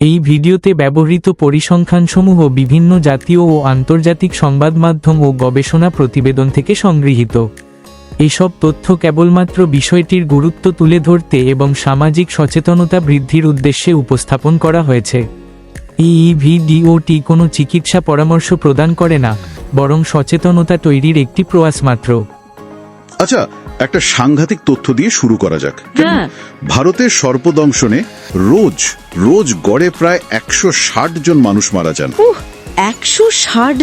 এই ভিডিওতে ব্যবহৃত পরিসংখ্যানসমূহ বিভিন্ন জাতীয় ও আন্তর্জাতিক সংবাদ মাধ্যম ও গবেষণা প্রতিবেদন থেকে সংগৃহীত। এসব তথ্য কেবলমাত্র বিষয়টির গুরুত্ব তুলে ধরতে এবং সামাজিক সচেতনতা বৃদ্ধির উদ্দেশ্যে উপস্থাপন করা হয়েছে। এই ভিডিওটি কোনো চিকিৎসা পরামর্শ প্রদান করে না, বরং সচেতনতা তৈরির একটি প্রয়াস মাত্র। আচ্ছা একটা সাংঘাতিক তথ্য দিয়ে শুরু করা যাক। হ্যাঁ। ভারতের সর্পদংশনে রোজ রোজ গড়ে প্রায় একশো ষাট জন মানুষ মারা যান। একশো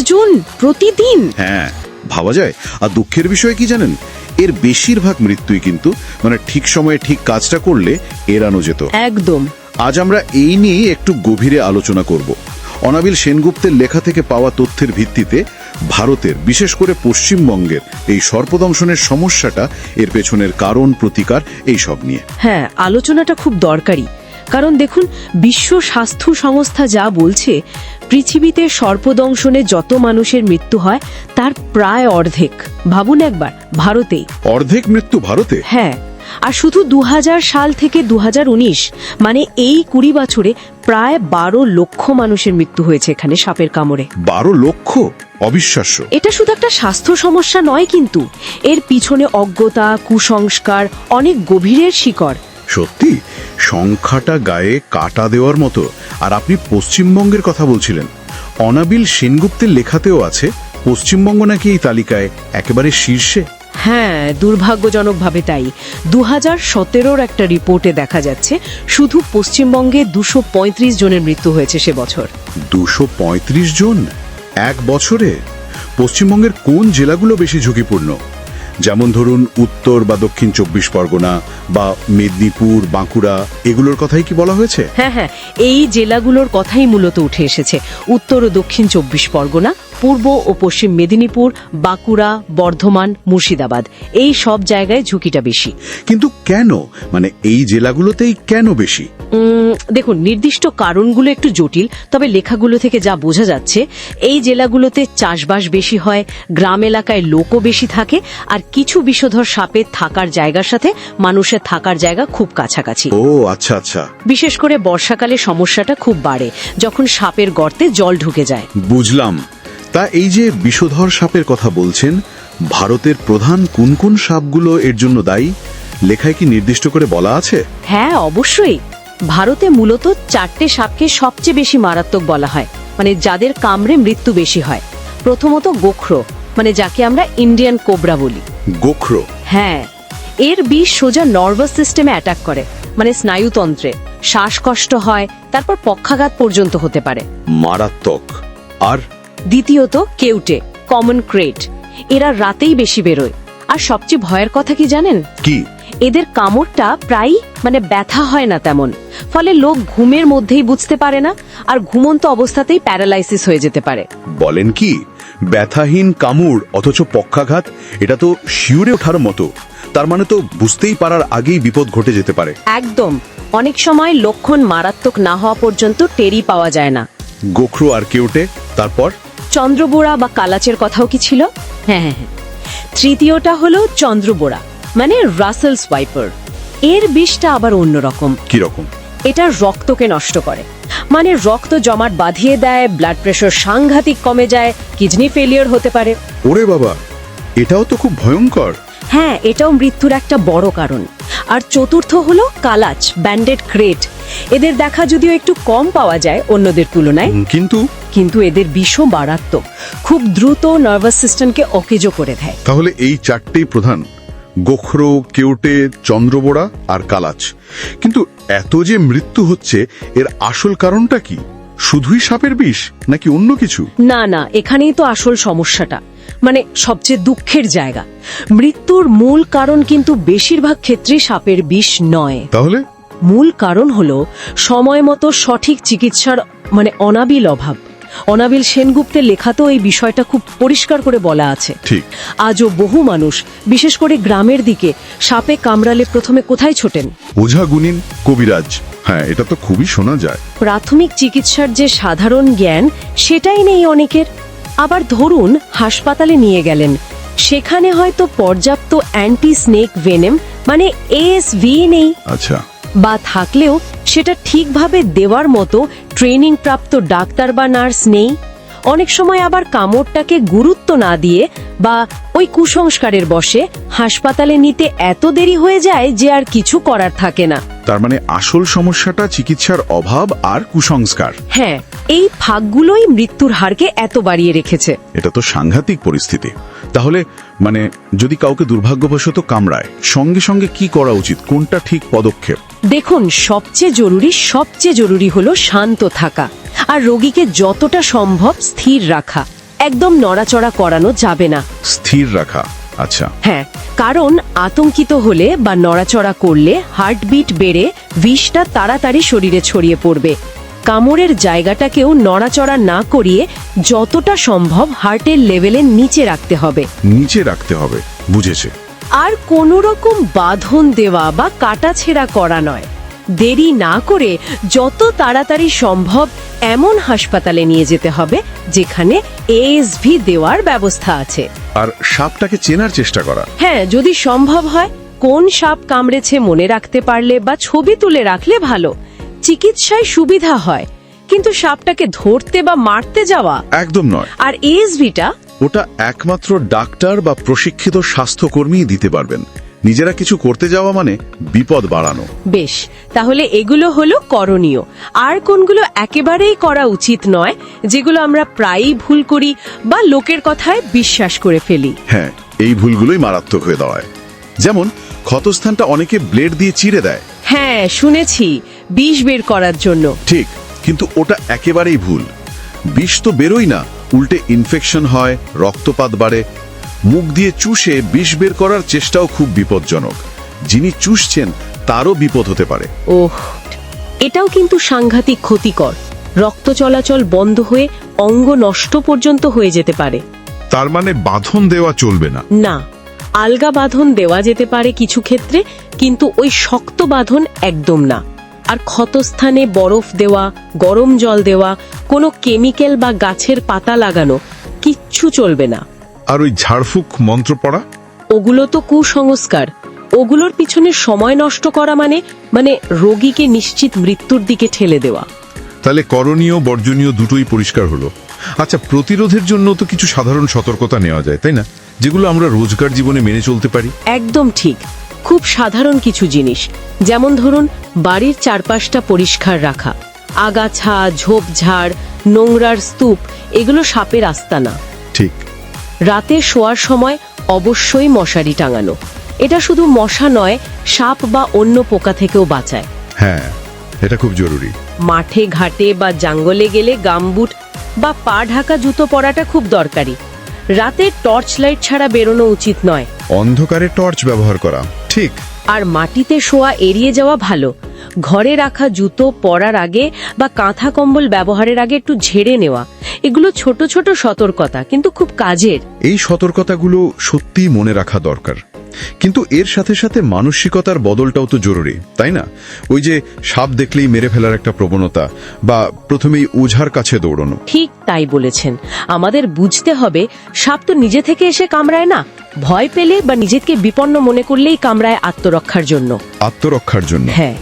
জন প্রতিদিন? হ্যাঁ ভাবা যায়। আর দুঃখের বিষয় কি জানেন? এর বেশিরভাগ মৃত্যুই কিন্তু মানে ঠিক সময়ে ঠিক কাজটা করলে এড়ানো যেত। একদম। আজ আমরা এই নিয়ে একটু গভীরে আলোচনা করব। অনাবিল সেনগুপ্তের লেখা থেকে পাওয়া তথ্যের ভিত্তিতে ভারতের বিশেষ করে পশ্চিমবঙ্গের এই সর্পদংশনের সমস্যাটা এর পেছনের কারণ প্রতিকার এই সব নিয়ে। হ্যাঁ আলোচনাটা খুব দরকারি। কারণ দেখুন বিশ্ব স্বাস্থ্য সংস্থা যা বলছে পৃথিবীতে সর্পদংশনে যত মানুষের মৃত্যু হয় তার প্রায় অর্ধেক। ভাবুন একবার ভারতেই অর্ধেক মৃত্যু ভারতে? হ্যাঁ আর শুধু দু হাজার সাল থেকে দু হাজার উনিশ মানে এই কুড়ি বছরে প্রায় বারো লক্ষ মানুষের মৃত্যু হয়েছে এখানে সাপের কামড়ে। বারো লক্ষ? অবিশ্বাস্য। এটা শুধু একটা স্বাস্থ্য সমস্যা নয় কিন্তু এর পিছনে অজ্ঞতা কুসংস্কার অনেক গভীরের শিকড়। সত্যি? সংখ্যাটা গায়ে কাটা দেওয়ার মতো। আর আপনি পশ্চিমবঙ্গের কথা বলছিলেন। অনাবিল সেনগুপ্তের লেখাতেও আছে পশ্চিমবঙ্গ নাকি এই তালিকায় একেবারে শীর্ষে? হ্যাঁ দুর্ভাগ্যজনকভাবে তাই। দু হাজার সতেরোর একটা রিপোর্টে দেখা যাচ্ছে শুধু পশ্চিমবঙ্গে দুশো পঁয়ত্রিশ জনের মৃত্যু হয়েছে সে বছর। দুশো পঁয়ত্রিশ জন? এক বছরে? পশ্চিমবঙ্গের কোন জেলাগুলো বেশি ঝুঁকিপূর্ণ? যেমন ধরুন উত্তর বা দক্ষিণ চব্বিশ পরগনা বা মেদিনীপুর বাঁকুড়া এগুলোর কথাই কি বলা হয়েছে? হ্যাঁ হ্যাঁ এই জেলাগুলোর কথাই মূলত উঠে এসেছে। উত্তর ও দক্ষিণ চব্বিশ পরগনা পূর্ব ও পশ্চিম মেদিনীপুর বাঁকুড়া বর্ধমান মুর্শিদাবাদ। এই সব জায়গায় ঝুঁকিটা বেশি। কিন্তু কেন? মানে এই জেলাগুলোতেই কেন বেশি? দেখুন নির্দিষ্ট কারণগুলো একটু জটিল তবে লেখাগুলো থেকে যা বোঝা যাচ্ছে এই জেলাগুলোতে চাষবাস বেশি হয় গ্রাম এলাকায় লোকও বেশি থাকে আর কিছু বিষধর সাপের থাকার জায়গার সাথে মানুষের থাকার জায়গা খুব কাছাকাছি। ও আচ্ছা আচ্ছা। বিশেষ করে বর্ষাকালে সমস্যাটা খুব বাড়ে যখন সাপের গর্তে জল ঢুকে যায়। বুঝলাম। তা এই যে বিষধর সাপের কথা বলছেন ভারতের প্রধান কোন কোন সাপগুলো এর জন্য দায়ী লেখায় কি নির্দিষ্ট করে বলা আছে? হ্যাঁ অবশ্যই। ভারতে মূলত চারটে সাপকে সবচেয়ে বেশি মারাত্মক বলা হয় মানে যাদের কামড়ে মৃত্যু বেশি হয়। প্রথমত গোখরো মানে যাকে আমরা ইন্ডিয়ান কোবরা বলি। গোখরো? হ্যাঁ এর বিষ সোজা নার্ভাস সিস্টেমে অ্যাটাক করে মানে স্নায়ুতন্ত্রে। শ্বাসকষ্ট হয় তারপর পক্ষাঘাত পর্যন্ত হতে পারে। মারাত্মক। আর দ্বিতীয়ত কেউটে কমন ক্রেট এরা রাতেই বেশি বেরোয়। আর সবচেয়ে ভয়ের কথা কি জানেন? কি? এদের কামড়টা প্রায় মানে ব্যথা হয় না তেমন। ফলে লোক ঘুমের মধ্যেই বুঝতে পারে না আর ঘুমন্ত অবস্থাতেই প্যারালাইসিস হয়ে যেতে পারে। বলেন কি? ব্যথাহীন কামড় অথচ পক্ষাঘাত এটা তো শিউরে ওঠার মতো। তার মানে তো বুঝতেই পারার আগেই বিপদ ঘটে যেতে পারে। একদম। অনেক সময় লক্ষণ মারাত্মক না হওয়া পর্যন্ত টেরি পাওয়া যায় না। গোখরো আর কেউটে তারপর? চন্দ্রবোড়া বা কালাচের কথাও কি ছিল? হ্যাঁ হ্যাঁ হ্যাঁ। তৃতীয়টা হলো চন্দ্রবোড়া মানে রাসেলস ওয়াইপার। এর বিষটা আবার অন্যরকম কি রকম? এটা রক্তকে নষ্ট করে। মানে রক্ত জমাট বাঁধিয়ে দেয় ব্লাড প্রেশার সাংঘাতিক কমে যায় কিডনি ফেলিয়ার হতে পারে। ওরে বাবা এটাও তো খুব ভয়ঙ্কর। হ্যাঁ এটাও মৃত্যুর একটা বড় কারণ। আর চতুর্থ হলো কালাচ ব্যান্ডেড ক্রেট এদের দেখা যদিও একটু কম পাওয়া যায় অন্যদের তুলনায় কিন্তু? কিন্তু এদের বিষও মারাত্মক। খুব দ্রুত নার্ভাস সিস্টেমকে অকেজো করে দেয়। তাহলে এই চারটেই প্রধান গোখরো কেউটে চন্দ্রবোড়া আর কালাচ। কিন্তু এত যে মৃত্যু হচ্ছে এর আসল কারণটা কি? শুধুই সাপের বিষ নাকি অন্য কিছু? না না এখানেই তো আসল সমস্যাটা। মানে সবচেয়ে দুঃখের জায়গা। মৃত্যুর মূল কারণ কিন্তু বেশিরভাগ ক্ষেত্রে সাপের বিষ নয়। তাহলে? মূল কারণ হলো সময় মতো সঠিক চিকিৎসার মানে অনাবিল অভাব। অনাবিল সেনগুপ্তের লেখাতেও এই বিষয়টা খুব পরিষ্কার করে বলা আছে। ঠিক। আজও বহু মানুষ বিশেষ করে গ্রামের দিকে সাপে কামড়ালে প্রথমে কোথায় ছোটেন? ওঝা গুনিন কবিরাজ। হ্যাঁ এটা তো খুবই শোনা যায়। প্রাথমিক চিকিৎসার যে সাধারণ জ্ঞান সেটাই নেই অনেকের। আবার ধরুন হাসপাতালে নিয়ে গেলেন। সেখানে হয়তো পর্যাপ্ত অ্যান্টি স্নেক ভেনেম মানে এএসভি নেই। আচ্ছা। বা থাকলেও সেটা ঠিকভাবে দেওয়ার মতো ট্রেনিং প্রাপ্ত ডাক্তার বা নার্স নেই। অনেক সময় আবার কামড়টাকে গুরুত্ব না দিয়ে বা ওই কুসংস্কারের বসে হাসপাতালে নিতে এত দেরি হয়ে যায় যে আর কিছু করার থাকে না। তার মানে আসল সমস্যাটা চিকিৎসার অভাব আর কুসংস্কার। হ্যাঁ এই ফাঁকগুলোই মৃত্যুর হারকে এত বাড়িয়ে রেখেছে। এটা তো সাংঘাতিক পরিস্থিতি। তাহলে মানে যদি কাউকে দুর্ভাগ্যবশত কামড়ায় সঙ্গে সঙ্গে কি করা উচিত? কোনটা ঠিক পদক্ষেপ? দেখুন সবচেয়ে জরুরি সবচেয়ে জরুরি হলো শান্ত থাকা আর রোগীকে যতটা সম্ভব স্থির রাখা। একদম নড়াচড়া করানো যাবে না। স্থির রাখা আচ্ছা। হ্যাঁ কারণ আতঙ্কিত হলে বা নড়াচড়া করলে হার্টবিট বেড়ে বিষটা তাড়াতাড়ি শরীরে ছড়িয়ে পড়বে। কামড়ের জায়গাটাকেও নড়াচড়া না করিয়ে যতটা সম্ভব হার্টের লেভেলের নিচে রাখতে হবে। নিচে রাখতে হবে বুঝেছে। আর কোনো রকম বাঁধন দেওয়া বা কাটাছেড়া করা নয়। দেরি না করে যত তাড়াতাড়ি সম্ভব এমন হাসপাতালে নিয়ে যেতে হবে যেখানে এএসভি দেওয়ার ব্যবস্থা আছে। আর সাপটাকে চেনার চেষ্টা করা। হ্যাঁ যদি সম্ভব হয় কোন সাপ কামড়েছে মনে রাখতে পারলে বা ছবি তুলে রাখলে ভালো। চিকিৎসায় সুবিধা হয় কিন্তু সাপটাকে ধরতে বা মারতে যাওয়া একদম নয়। আর এএসভিটা ওটা একমাত্র ডাক্তার বা প্রশিক্ষিত স্বাস্থ্যকর্মীই দিতে পারবেন। নিজেরা কিছু করতে যাওয়া মানে বিপদ বাড়ানো। বেশ তাহলে এগুলো হলো করণীয়। আর কোনগুলো একেবারেই করা উচিত নয় যেগুলো আমরা প্রায়ই ভুল করি বা লোকের কথায় বিশ্বাস করে ফেলি। হ্যাঁ এই ভুলগুলোই মারাত্মক হয়ে দাঁড়ায়। যেমন ক্ষতস্থানটা অনেকে ব্লেড দিয়ে চিড়ে দেয়। হ্যাঁ শুনেছি বিষ বের করার জন্য। ঠিক কিন্তু ওটা একেবারেই ভুল। বিষ তো বেরোই না। উল্টে ইনফেকশন হয় রক্তপাত বাড়ে মুখ দিয়ে চুষে বিষ বের করার চেষ্টাও খুব বিপজ্জনক। যিনি চুষছেন তারও বিপদ হতে পারে। ওহ এটাও কিন্তু সাংঘাতিক ক্ষতিকর। রক্ত চলাচল বন্ধ হয়ে অঙ্গ নষ্ট পর্যন্ত হয়ে যেতে পারে। তার মানে বাঁধন দেওয়া চলবে না। না আলগা বাঁধন দেওয়া যেতে পারে কিছু ক্ষেত্রে কিন্তু ওই শক্ত বাঁধন একদম না। আর ক্ষতস্থানে বরফ দেওয়া গরম জল দেওয়া কোনো কেমিক্যাল বা গাছের পাতা লাগানো কিচ্ছু চলবে না। আর ওই ঝাড়ফুঁক মন্ত্র পড়া? ওগুলো তো কুসংস্কার। ওগুলোর পিছনে সময় নষ্ট করা মানে মানে রোগীকে নিশ্চিত মৃত্যুর দিকে ঠেলে দেওয়া। তাহলে করণীয় বর্জনীয় দুটোই পরিষ্কার হলো। আচ্ছা প্রতিরোধের জন্য তো কিছু সাধারণ সতর্কতা নেওয়া যায় তাই না? যেগুলো আমরা রোজগার জীবনে মেনে চলতে পারি। একদম ঠিক। খুব সাধারণ কিছু জিনিস। যেমন ধরুন বাড়ির চারপাশটা পরিষ্কার রাখা। আগাছা ঝোপঝাড় নোংরার স্তূপ এগুলো সাপের আস্তানা। ঠিক। রাতে শোয়ার সময় অবশ্যই মশারি টাঙানো। এটা শুধু মশা নয় সাপ বা অন্য পোকা থেকেও বাঁচায়। হ্যাঁ এটা খুব জরুরি। মাঠে ঘাটে বা জঙ্গলে গেলে গামবুট বা পা ঢাকা জুতো পরাটা খুব দরকারি। রাতে টর্চ লাইট ছাড়া বেরোনো উচিত নয়। অন্ধকারে টর্চ ব্যবহার করা। ঠিক। আর মাটিতে শোয়া এড়িয়ে যাওয়া ভালো। ঘরে রাখা জুতো পরার আগে বা কাঁথা কম্বল ব্যবহারের আগে একটু ঝেড়ে নেওয়া। এগুলো ছোট ছোট সতর্কতা কিন্তু খুব কাজের। এই সতর্কতাগুলো সত্যি মনে রাখা দরকার। কিন্তু এর সাথে সাথে মানসিকতার বদলটাও তো জরুরি তাই না? ওই যে সাপ দেখলেই মেরে ফেলার একটা প্রবণতা বা প্রথমেই ওঝার কাছে দৌড়ানো। ঠিক তাই বলেছেন। আমাদের বুঝতে হবে সাপ তো নিজে থেকে এসে কামড়ায় না। ভয় পেলে বা নিজেকে বিপন্ন মনে করলেই কামড়ায় আত্মরক্ষার জন্য। আত্মরক্ষার জন্য। হ্যাঁ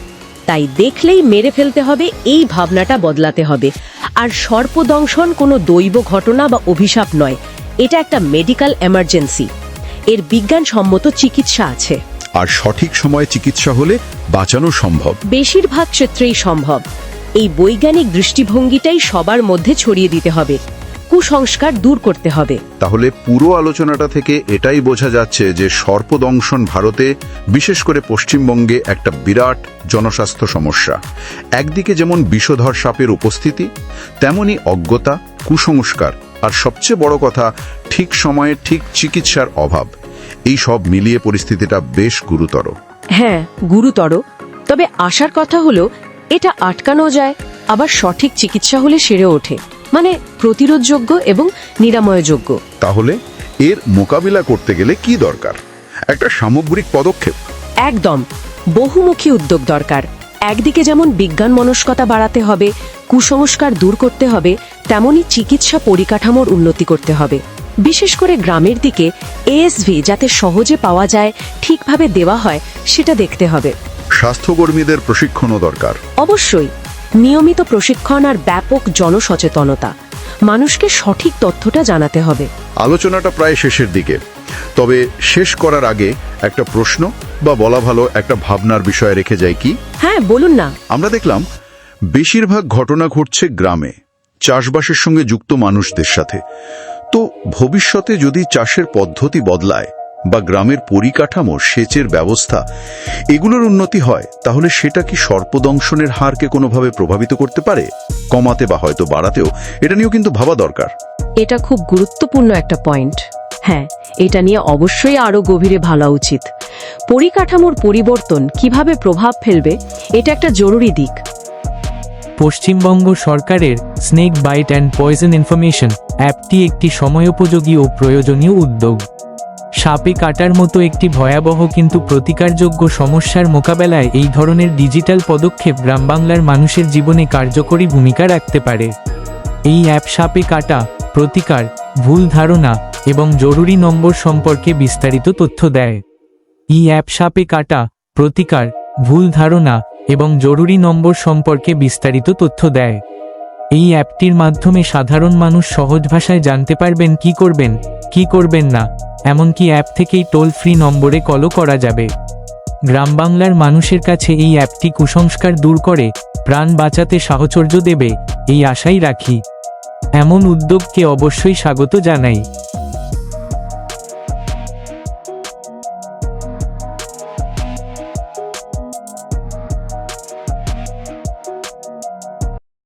তাই দেখলেই মেরে ফেলতে হবে এই ভাবনাটা বদলাতে হবে। আর সর্পদংশন কোনো দৈব ঘটনা বা অভিশাপ নয়। এটা একটা মেডিকেল এমার্জেন্সি এর বিজ্ঞানসম্মত চিকিৎসা আছে। আর সঠিক সময়ে চিকিৎসা হলে বাঁচানো সম্ভব। বেশিরভাগ ক্ষেত্রেই সম্ভব। এই বৈজ্ঞানিক দৃষ্টিভঙ্গিটাই সবার মধ্যে ছড়িয়ে দিতে হবে। কুসংস্কার দূর করতে হবে। তাহলে পুরো আলোচনাটা থেকে এটাই বোঝা যাচ্ছে যে সর্পদংশন ভারতে বিশেষ করে পশ্চিমবঙ্গে একটা বিরাট জনস্বাস্থ্য সমস্যা। একদিকে যেমন বিষধর সাপের উপস্থিতি তেমনি অজ্ঞতা কুসংস্কার আর সবচেয়ে বড় কথা ঠিক সময়ে ঠিক চিকিৎসার অভাব। এই সব মিলিয়ে পরিস্থিতিটা বেশ গুরুতর। হ্যাঁ গুরুতর। তবে আসার কথা হলো এটা আটকানো যায় আবার সঠিক চিকিৎসা হলে সেরে ওঠে। মানে প্রতিরোধযোগ্য এবং নিরাময়যোগ্য। তাহলে এর মোকাবিলা করতে গেলে কি দরকার? একটা সামগ্রিক পদক্ষেপ। একদম। বহুমুখী উদ্যোগ দরকার। একদিকে যেমন বিজ্ঞান মনস্কতা বাড়াতে হবে কুসংস্কার দূর করতে হবে তেমনি চিকিৎসা পরিকাঠামোর উন্নতি করতে হবে। বিশেষ করে গ্রামের দিকে এএসভি যাতে সহজে পাওয়া যায় ঠিকভাবে দেওয়া হয় সেটা দেখতে হবে। স্বাস্থ্যকর্মীদের প্রশিক্ষণও দরকার। অবশ্যই নিয়মিত প্রশিক্ষণ আর ব্যাপক জনসচেতনতা। মানুষকে সঠিক তথ্যটা জানাতে হবে। আলোচনাটা প্রায় শেষের দিকে। তবে শেষ করার আগে একটা প্রশ্ন বা বলা ভালো একটা ভাবনার বিষয় রেখে যায় কি? হ্যাঁ বলুন না। আমরা দেখলাম বেশিরভাগ ঘটনা ঘটছে গ্রামে চাষবাসের সঙ্গে যুক্ত মানুষদের সাথে। তো ভবিষ্যতে যদি চাষের পদ্ধতি বদলায় বা গ্রামের পরিকাঠামো সেচের ব্যবস্থা এগুলোর উন্নতি হয় তাহলে সেটা কি সর্পদংশনের হারকে কোনোভাবে প্রভাবিত করতে পারে? কমাতে বা হয়তো বাড়াতেও এটা নিয়েও কিন্তু ভাবা দরকার। এটা খুব গুরুত্বপূর্ণ একটা পয়েন্ট। হ্যাঁ এটা নিয়ে অবশ্যই আরও গভীরে ভাবা উচিত। পরিকাঠামোর পরিবর্তন কীভাবে প্রভাব ফেলবে, এটা একটা জরুরি দিক। পশ্চিমবঙ্গ সরকারের snake bite and poison information অ্যাপটি একটি সময়োপযোগী ও প্রয়োজনীয় উদ্যোগ। সাপে কাটার মতো একটি ভয়াবহ কিন্তু প্রতিকারযোগ্য সমস্যার মোকাবেলায় এই ধরনের ডিজিটাল পদক্ষেপ গ্রামবাংলার মানুষের জীবনে কার্যকরী ভূমিকা রাখতে পারে। এই অ্যাপ সাপে কাটা, প্রতিকার, ভুল ধারণা এবং জরুরি নম্বর সম্পর্কে বিস্তারিত তথ্য দেয়। ই অ্যাপ সাপে কাটা, প্রতিকার, ভুল ধারণা এবং জরুরি নম্বর সম্পর্কে বিস্তারিত তথ্য দেয়। এই অ্যাপটির মাধ্যমে সাধারণ মানুষ সহজ ভাষায় জানতে পারবেন কি করবেন কি করবেন না, এমনকি অ্যাপ থেকেই টোল ফ্রি নম্বরে কলও করা যাবে। গ্রাম বাংলার মানুষের কাছে এই অ্যাপটি কুসংস্কার দূর করে, প্রাণ বাঁচাতে সাহচর্য দেবে, এই আশাই রাখি। এমন উদ্যোগকে অবশ্যই স্বাগত জানাই।